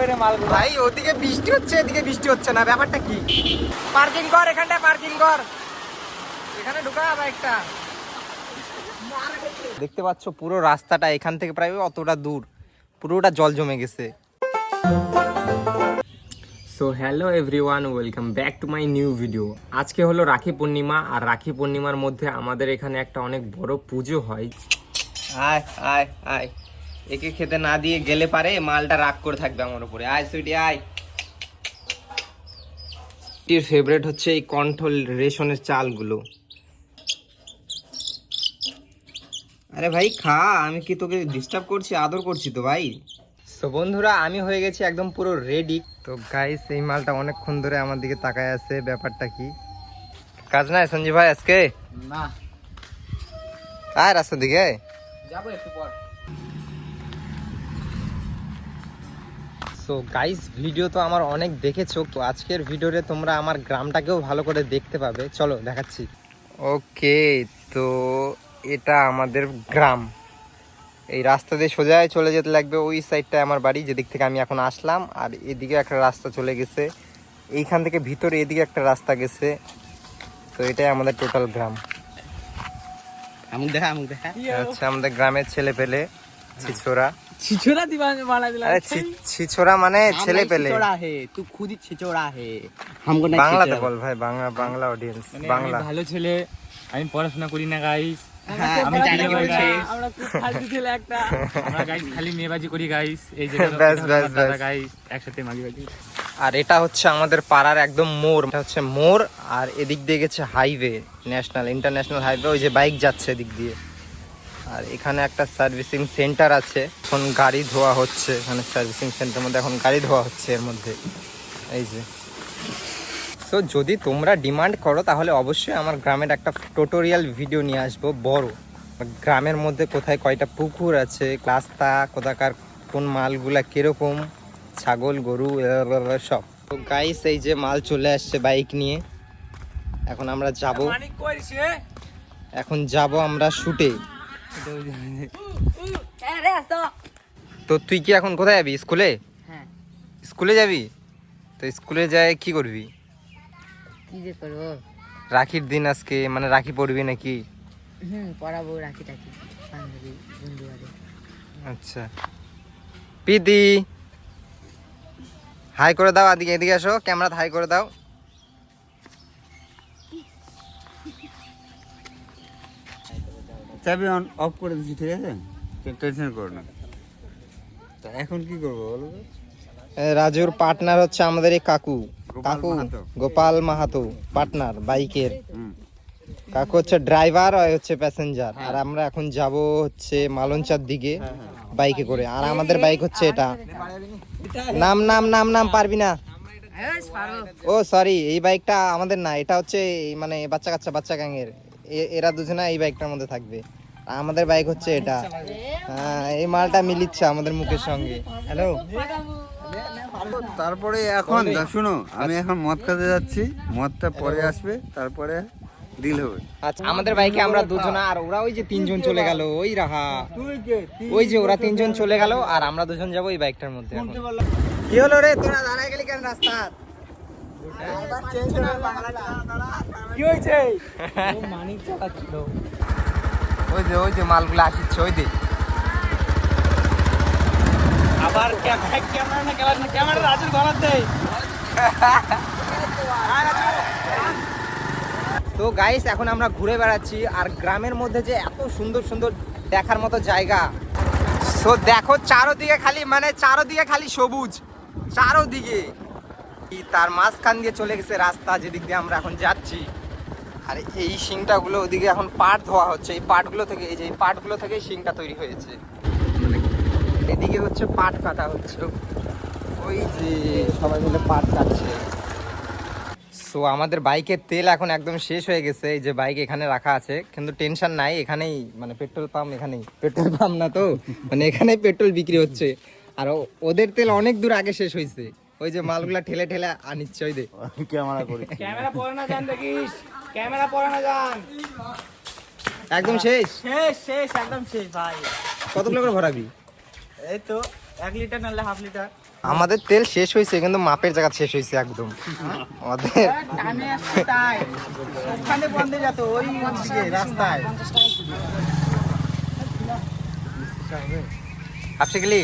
ভাই ওদিকে বৃষ্টি হচ্ছে এদিকে বৃষ্টি হচ্ছে না ব্যাপারটা কি? পার্কিং কর এখানটায় পার্কিং কর। এখানে ঢুকা বাইকটা দেখতে পাচ্ছ পুরো রাস্তাটা এখান থেকে প্রায় অতটা দূর। পুরোটা জল জমে গেছে। So hello everyone welcome back to my new video আজকে হলো রাখি পূর্ণিমা আর রাখি পূর্ণিমার মধ্যে আমাদের এখানে একটা অনেক বড় পুজো হয়। আয় আয় আয়। একে খেতে না দিয়ে গেলে পারে মালটা রাগ করে থাকবে আমার উপরে। আয় সুইটি আয়। এর ফেভারিট হচ্ছে এই কন্ট্রোল রেশনের চালগুলো। আরে ভাই খা আমি কি তোকে ডিস্টার্ব করছি আদর করছি তো ভাই? তো বন্ধুরা আমি হয়ে গেছি একদম পুরো রেডি তো গাইস এই মালটা অনেকক্ষণ ধরে আমার দিকে তাকায় আছে ব্যাপারটা কি? কাজ নাই সঞ্জীব ভাই আজকে? না। আয় রাস্তার দিকে। যাব একটু পর। সো গাইস ভিডিও তো আমার অনেক দেখেছ তো আজকের ভিডিওতে তোমরা আমার গ্রামটাকেও ভালো করে দেখতে পাবে। চলো দেখাচ্ছি। ওকে তো এটা আমাদের গ্রাম। এই রাস্তা দিয়ে সোজায় চলে যেতে লাগবে ওই সাইডটায় আমার বাড়ি যেদিক থেকে আমি এখন আসলাম আর এদিকে একটা রাস্তা চলে গেছে। এইখান থেকে ভিতরে এদিকে একটা রাস্তা গেছে। তো এটাই আমাদের টোটাল গ্রাম। আচ্ছা আমাদের গ্রামের ছেলে পেলে ছিছোরা। छिछोरा दीवान माला दिला আরে ছি- ছিছোরা মানে ছেলে পেলে छिछोरा है तू खुद ही छिछोरा है हमको नहीं বাংলাতে छिछोरा বল ভাই বাংলা বাংলা অডিয়েন্স মানে বাংলা আমি ভালো ছেলে আমি পড়াশোনা করি না গাইস হ্যাঁ, আমি আমি জানি জানি বলছি। বলছি আমরা খুব ফালতু ছেলে একটা আমরা গাইস খালি মেয়েবাজি করি গাইস এই যে ব্যাস, ব্যাস, ব্যাস। গাইস একসাথে মাগি বাজি আর এটা হচ্ছে আমাদের পাড়ার একদম মোড় এটা হচ্ছে মোড় আর এদিক দিয়ে গেছে হাইওয়ে ন্যাশনাল ইন্টারন্যাশনাল হাইওয়ে ওই যে বাইক যাচ্ছে এদিক দিয়ে আর এখানে একটা সার্ভিসিং সেন্টার আছে। এখন গাড়ি ধোয়া হচ্ছে। এখানে সার্ভিসিং সেন্টার মধ্যে এখন গাড়ি ধোয়া হচ্ছে এর মধ্যে। এই যে। তো যদি তোমরা ডিমান্ড করো তাহলে অবশ্যই আমার গ্রামের একটা টোটোরিয়াল ভিডিও নিয়ে আসব বড়। গ্রামের মধ্যে কোথায় কয়টা পুকুর আছে রাস্তা কোথাকার কোন মালগুলা কীরকম ছাগল গরু সব। তো গাইস এই যে মাল চলে আসছে বাইক নিয়ে। এখন আমরা যাব। এখন যাব আমরা শুটে তো তুই কি এখন কোথায় যাবি? স্কুলে? হ্যাঁ। স্কুলে যাবি? তো স্কুলে যায় কি করবি? কি যে করব? রাখির দিন আজকে মানে রাখি পড়বি নাকি? হুম পড়াবো রাখি টাকি বান্ধবী বন্ধু আচ্ছা। পিদি হাই করে দাও এদিকে এদিকে আসো। ক্যামেরা হাই করে দাও। চাবি অন অফ করে দিচ্ছি ঠিক আছে? টেনশন করো না। তা এখন কি করব বলো তো? রাজুর পার্টনার হচ্ছে আমাদের এই কাকু। গোপাল কাকু মাহাতো। গোপাল মাহাতো পার্টনার বাইকের। হুম। কাকু হচ্ছে ড্রাইভার আর হচ্ছে প্যাসেঞ্জার আর আমরা এখন যাব হচ্ছে মালঞ্চার দিকে বাইকে করে। আর আমাদের বাইক হচ্ছে এটা। নাম নাম নাম নাম পারবি না। ও সরি এই বাইকটা আমাদের না এটা হচ্ছে এই মানে বাচ্চা কাচ্চা বাচ্চা গ্যাংয়ের। এরা দুজনে এই বাইকটার মধ্যে থাকবে। আমাদের বাইক হচ্ছে এটা। হ্যাঁ এই মালটা মিলিচ্ছে আমাদের মুখের সঙ্গে। হ্যালো তারপরে এখন শুনো আমি এখন মদ খেতে যাচ্ছি। মদটা পরে আসবে তারপরে ডিল হবে। আচ্ছা আমাদের বাইকে আমরা দুজনা আর ওরা ওই যে তিনজন চলে গেল ওই রাহা। ওই যে ওরা তিনজন চলে গেল আর আমরা দুজন যাব এই বাইকটার মধ্যে কি হলো রে? তোরা দাঁড়ায় গেলি কেন রাস্তা কি হয়েছে? মানিক চালাচ্ছিল। ওই যে ওই যে মালগুলো আসিচ্ছে ওই যে। আবার ক্যামেরা না ক্যামেরা ক্যামেরা রাজুর গলার দেয় তো গাইস এখন আমরা ঘুরে বেড়াচ্ছি আর গ্রামের মধ্যে যে এত সুন্দর সুন্দর দেখার মতো জায়গা। তো দেখো চারোদিকে খালি মানে চারোদিকে খালি সবুজ। চারোদিকে। তার মাঝখান দিয়ে চলে গেছে রাস্তা যেদিক দিয়ে আমরা এখন যাচ্ছি। আর এই শিংটাগুলো ওদিকে এখন পাট ধোয়া হচ্ছে। এই পাটগুলো থেকে, এই যে এই পাটগুলো থেকে শিংটা তৈরি হয়েছে। এদিকে হচ্ছে পাট কাটা হচ্ছে। ওই যে সবাই মিলে পাট কাটছে। সো আমাদের বাইকের তেল এখন একদম শেষ হয়ে গেছে। এই যে বাইক এখানে রাখা আছে। কিন্তু টেনশন নাই, এখানেই মানে পেট্রোল পাম্প এখানেই। পেট্রোল পাম্প না তো মানে এখানেই পেট্রোল বিক্রি হচ্ছে। আর ওদের তেল অনেক দূর আগে শেষ হয়েছে। ওই যে মালগুলা ঠেলে ঠেলে আনিচ্ছে ওই দে। ক্যামেরা করি। ক্যামেরা পড়ে না যান দেখিস। ক্যামেরা পড়ে না যান। একদম শেষ? শেষ শেষ একদম শেষ ভাই। কতগুলো করে ভরাবি? এই তো এক লিটার নাহলে হাফ লিটার। আমাদের তেল শেষ হয়েছে কিন্তু মাপের জায়গা শেষ হয়েছে একদম। আমাদের টানে আসছে তাই। ওখানে বন্ধে যেত ওই দিকে রাস্তায়। আপসে গেলি?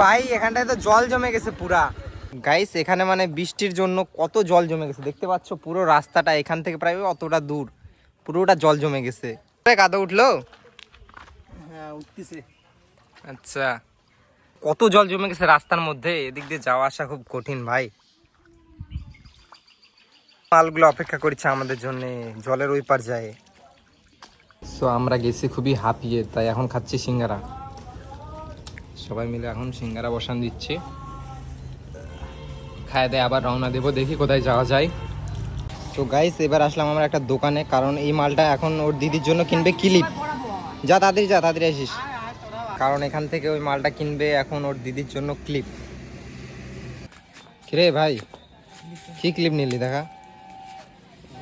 ভাই, এখানটায় তো জল জমে গেছে পুরা। গাইস এখানে মানে বৃষ্টির জন্য কত জল জমে গেছে। দেখতে পাচ্ছ পুরো রাস্তাটা এখান থেকে প্রায় অতটা দূর। পুরোটা জল জমে গেছে। কাদা উঠল? উঠতেছে। আচ্ছা কত জল জমে গেছে রাস্তার মধ্যে? এদিক দিয়ে যাওয়া আসা খুব কঠিন ভাই। মালগুলো অপেক্ষা করছে আমাদের জন্য জলের ওই পার যায় সো আমরা গেছি খুবই হাঁপিয়ে তাই এখন খাচ্ছি সিঙ্গারা। সবাই মিলে এখন সিঙ্গারা বসান দিচ্ছে। খায় দেয় আবার রওনা দেবো দেখি কোথায় যাওয়া যায়। তো গাইস এবার আসলাম আমরা একটা দোকানে কারণ এই মালটা এখন ওর দিদির জন্য কিনবে ক্লিপ। যা তাড়াতাড়ি যা তাড়াতাড়ি আসিস। কারণ এখান থেকে ওই মালটা কিনবে এখন ওর দিদির জন্য ক্লিপ কিরে ভাই কি ক্লিপ নিলি দেখা?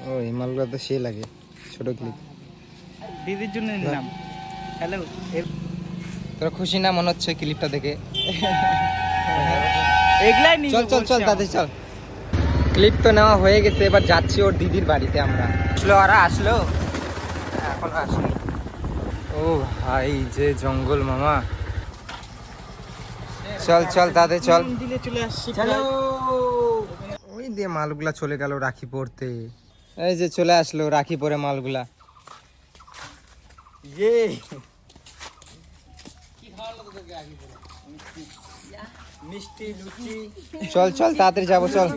ও এই মালগুলো তো সে লাগে ছোট ক্লিপ দিদির জন্য নিলাম। হ্যালো তোরা খুশি না মনে হচ্ছে ক্লিপটা দেখে? এগুলাই চল চল চল তাদের চল। ক্লিপ তো নেওয়া হয়ে গেছে এবার যাচ্ছি ওর দিদির বাড়িতে আমরা। আসলো ওরা আসলো? এখন আসেনি। ও ভাই যে জঙ্গল মামা। চল চল তাদের চল। ওই দিয়ে মালগুলা চলে গেল রাখি পড়তে। এই যে চলে আসলো রাখি পরে মালগুলা। ইয়ে। মিষ্টি লুচি। চল চল তাড়াতাড়ি যাব চল।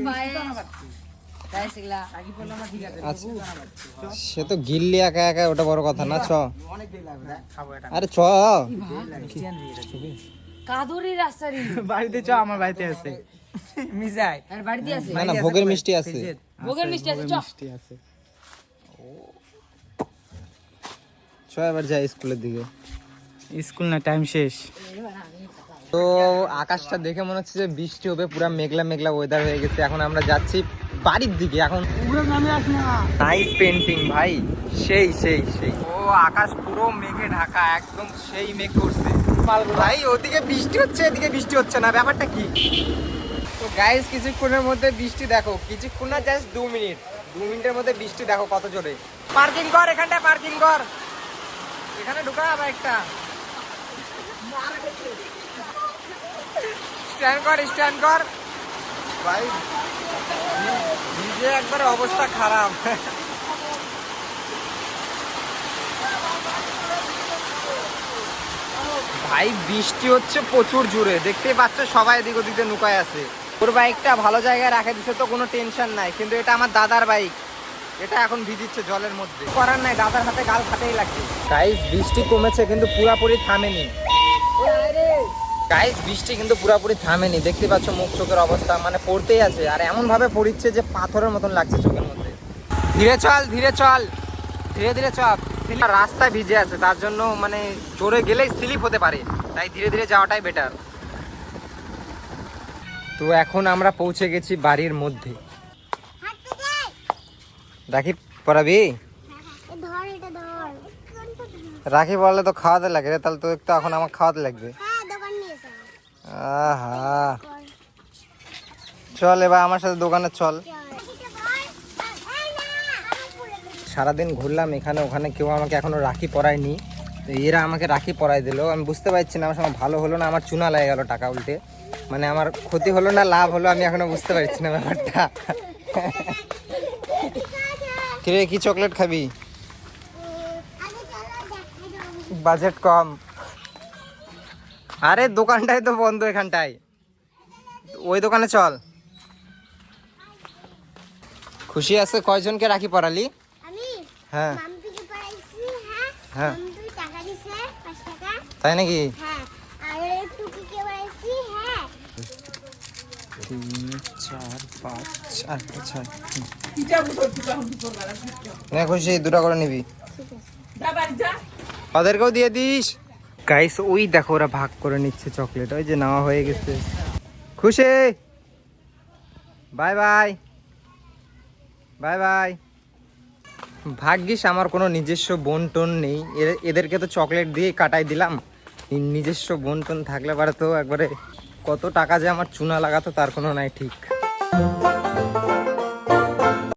সে তো গিল্লি একা একা ওটা বড় কথা না চ। অনেক দেরি লাগবে খাব এটা আরে চ। কাদুরি রাস্তারি। বাড়িতে চ আমার বাড়িতে আছে। মিজাই। আর বাড়িতে আছে? না না ভোগের মিষ্টি আছে। ভোগের মিষ্টি আছে চ। মিষ্টি আছে। চ এবার যাই স্কুলের দিকে। স্কুল না টাইম শেষ। তো আকাশটা দেখে মনে হচ্ছে যে বৃষ্টি হবে পুরা মেঘলা মেঘলা ওয়েদার হয়ে গেছে। এখন আমরা যাচ্ছি বাড়ির দিকে এখন। নাইস পেন্টিং ভাই। সেই সেই সেই। ও আকাশ পুরো মেঘে ঢাকা একদম সেই মেঘ করছে। ভাই ওদিকে বৃষ্টি হচ্ছে এদিকে বৃষ্টি হচ্ছে না ব্যাপারটা কি? তো গাইস কিছুক্ষণের মধ্যে বৃষ্টি দেখো কিছুক্ষণ না জাস্ট দু মিনিট। দু মিনিটের মধ্যে বৃষ্টি দেখো কত জোরে। পার্কিং কর এখানটা পার্কিং কর। এখানে ঢুকা বাইকটা স্ট্যান্ড কর স্ট্যান্ড কর। ভাই। নিজে একবারে অবস্থা খারাপ। ভাই, বৃষ্টি হচ্ছে প্রচুর জোরে। দেখতেই পাচ্ছ সবাই এদিক ওদিকে নুকায় আছে। ওর বাইকটা ভালো জায়গায় রাখে দিছে, তো কোনো টেনশন নাই। কিন্তু এটা আমার দাদার বাইক। এটা এখন ভিজিচ্ছে জলের মধ্যে। করার নাই, দাদার হাতে গাল ফাটেই লাগছে। গাইস বৃষ্টি কমেছে, কিন্তু পুরাপুরি থামেনি। গাইস বৃষ্টি কিন্তু পুরোপুরি থামেনি। দেখতে পাচ্ছ মুখ চোখের অবস্থা মানে পড়তেই আছে। আর এমন ভাবে পড়িচ্ছে যে পাথরের মতন লাগছে চোখের মধ্যে। ধীরে চল ধীরে চল ধীরে ধীরে চল। রাস্তা ভিজে আছে তার জন্য মানে জোরে গেলেই স্লিপ হতে পারে। তাই ধীরে ধীরে যাওয়াটাই বেটার তো এখন আমরা পৌঁছে গেছি বাড়ির মধ্যে। রাখি এটা রাখি পড়লে তো খাওয়াতে লাগে রে তাহলে তো একটু এখন আমার খাওয়াতে লাগবে হ্যাঁ দোকান নিয়ে এসো আহা। চল এবার আমার সাথে দোকানে চল। সারাদিন ঘুরলাম এখানে, ওখানে কেউ আমাকে এখনও রাখি পরায়নি। তো এরা আমাকে রাখি পরাই দিল। আমি বুঝতে পারছি না, আমার সঙ্গে ভালো হলো না, আমার চুনা লেগে গেল টাকা উল্টে। মানে আমার ক্ষতি হলো না, লাভ হলো, আমি এখনও বুঝতে পারছি না ব্যাপারটা। কি চকলেট খাবি? বাজেট কম। আরে দোকানটাই তো বন্ধ এখানটায়। ওই দোকানে চল। খুশি আছে? কয়জনকে রাখি পড়ালি? হ্যাঁ। হ্যাঁ। হ্যাঁ। মামপি টাকা দিছে পাঁচ টাকা। তাই নাকি? হ্যাঁ। আর একটু কি কে পড়াইছি হ্যাঁ। তিন চার পাঁচ চার ছয় নে খুশি দুটো করে নিবি। ওদেরকেও দিয়ে দিস। গাইস ওই দেখো, ওরা ভাগ করে নিচ্ছে চকলেট ওই যে নেওয়া হয়ে গেছে। খুশি? বাই বাই বাই বাই ভাগ্যিস আমার কোনো নিজস্ব বোন টোন নেই। এদের- এদেরকে তো চকলেট দিয়ে কাটাই দিলাম। নিজস্ব বোন টোন থাকলে পারে তো একবারে কত টাকা যে আমার চুনা লাগাতো তার কোনো নাই ঠিক।